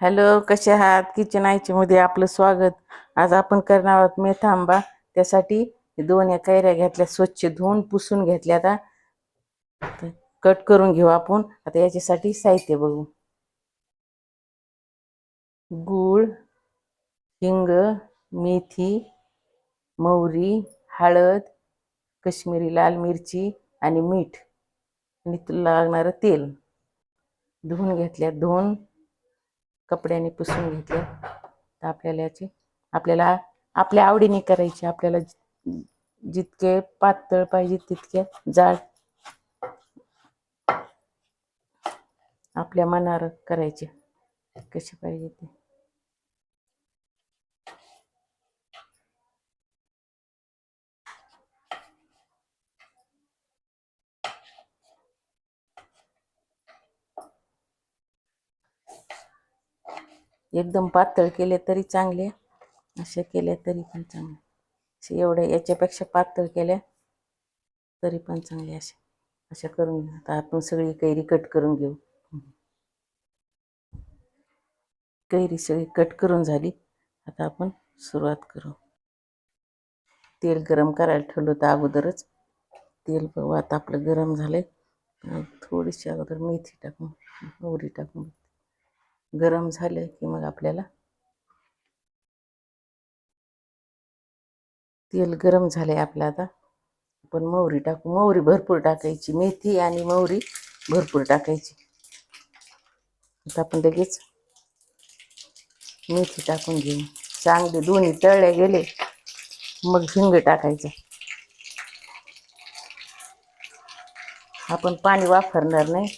Hello कसे आहात? Kitchen आयची मध्ये आपलं स्वागत. आज आपण करणार आहोत मेथा आंबा त्यासाठी दोन या कैऱ्या घेतल्या स्वच्छ धुवून पुसून घेतल्या आता. कट करून घेऊ आपण. आता याच्यासाठी साहित्य बघू. गूळ हिंग मेथी मोहरी हळद कश्मीरी लाल मिरची आणि मीठ. आणि तुला लागणारं तेल. धुवून घेतल्या धुवून कपड्याने पुसून घेतल्या तर आपल्याला याचे आपल्याला आपल्या आवडीने करायचे आपल्याला जितके पातळ पाहिजे तितके जाड आपल्या मनावर करायचे. कसे पाहिजे ते. एकदम पातळ केले तरी चांगले असे केले तरी पण चांगले. असे एवढे याच्यापेक्षा पातळ केल्या तरी पण चांगले असे. अशा करून घेऊ. आता आपण सगळी कैरी कट करून घेऊ. कैरी सगळी कट करून झाली. आता आपण सुरुवात करू. तेल गरम करायला ठेवलं होतं अगोदरच. तेल बघू आता आपलं गरम झालंय. आहे थोडीशी अगोदर मेथी टाकून मोहरी टाकून. गरम झालं की मग आपल्याला? तेल गरम झालंय आपलं आता. आपण मोहरी टाकू मोहरी भरपूर टाकायची. मेथी आणि मोहरी भरपूर टाकायची. आता आपण लगेच मेथी टाकून घेऊ. चांगले दोन्ही तळले गेले मग हिंग टाकायचं. आपण पाणी वापरणार नाही.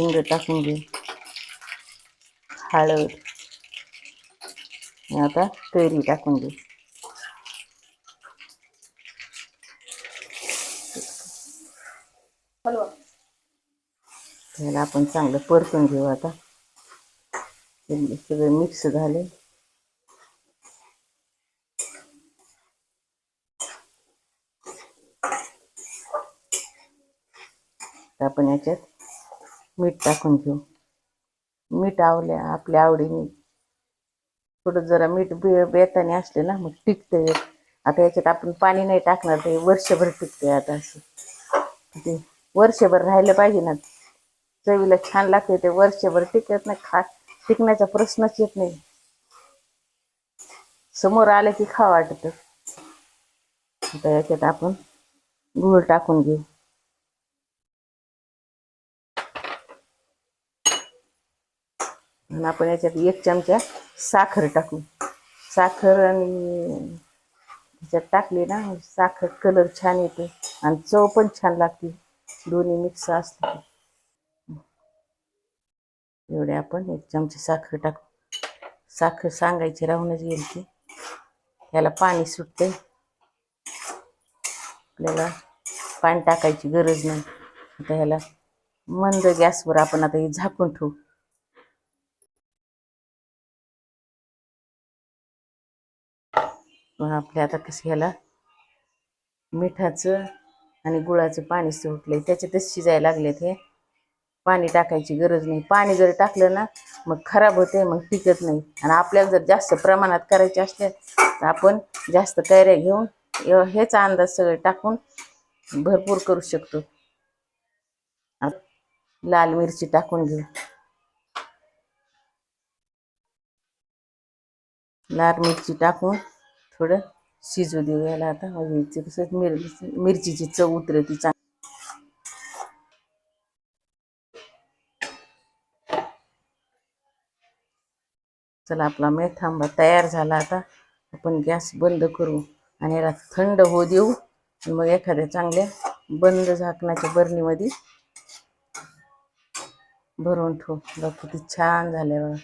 हिंग टाकून घेऊ हळद. आता कैरी टाकून घेऊ त्याला आपण चांगलं परतून घेऊ आता. सगळं मिक्स झाले आपण याच्यात मीठ टाकून घेऊ. मीठ आवल्या आपल्या आवडीने. थोडं जरा मीठ बे बेताने असले ना मग टिकते. आता याच्यात आपण पाणी नाही टाकणार ते वर्षभर टिकते आता असं. ते वर्षभर राहिलं पाहिजे ना. चवीला छान लागते ते वर्षभर टिकत नाही खा टिकण्याचा प्रश्नच येत नाही. समोर आलं की खा वाटत. आता याच्यात आपण गुळ टाकून घेऊ. म्हणून आपण याच्यात एक चमचा साखर टाकू. साखर आणि त्याच्यात टाकली ना साखर कलर छान येतो आणि चव पण छान लागते. दोन्ही मिक्स असते एवढे आपण एक चमचे साखर टाकू. साखर सांगायची राहूनच गेली ती. ह्याला पाणी सुटते आपल्याला पाणी टाकायची गरज नाही. आता ह्याला मंद गॅसवर आपण आता हे झाकून ठेवू. मग आपल्या आता कसं ह्याला मिठाचं आणि गुळाचं पाणी सुटलंय. त्याच्यातच शिजायला लागलेत हे. पाणी टाकायची गरज नाही. पाणी जर टाकलं ना मग खराब होते मग टिकत नाही. आणि आपल्याला जर जास्त प्रमाणात करायचे असले तर आपण जास्त कैऱ्या घेऊन हेच अंदाज सगळे टाकून भरपूर करू शकतो. लाल मिरची टाकून घेऊ. लाल मिरची टाकून थोडं शिजू देऊ याला आता. म्हणजे कसं मिर मिरचीची चव उतरती चांग चला आपला मेथांबा तयार झाला आता. आपण गॅस बंद करू आणि याला थंड होऊ देऊ. आणि मग एखाद्या चांगल्या बंद झाकणाच्या बरणीमध्ये भरून ठेवू. बघ किती छान झाल्यावर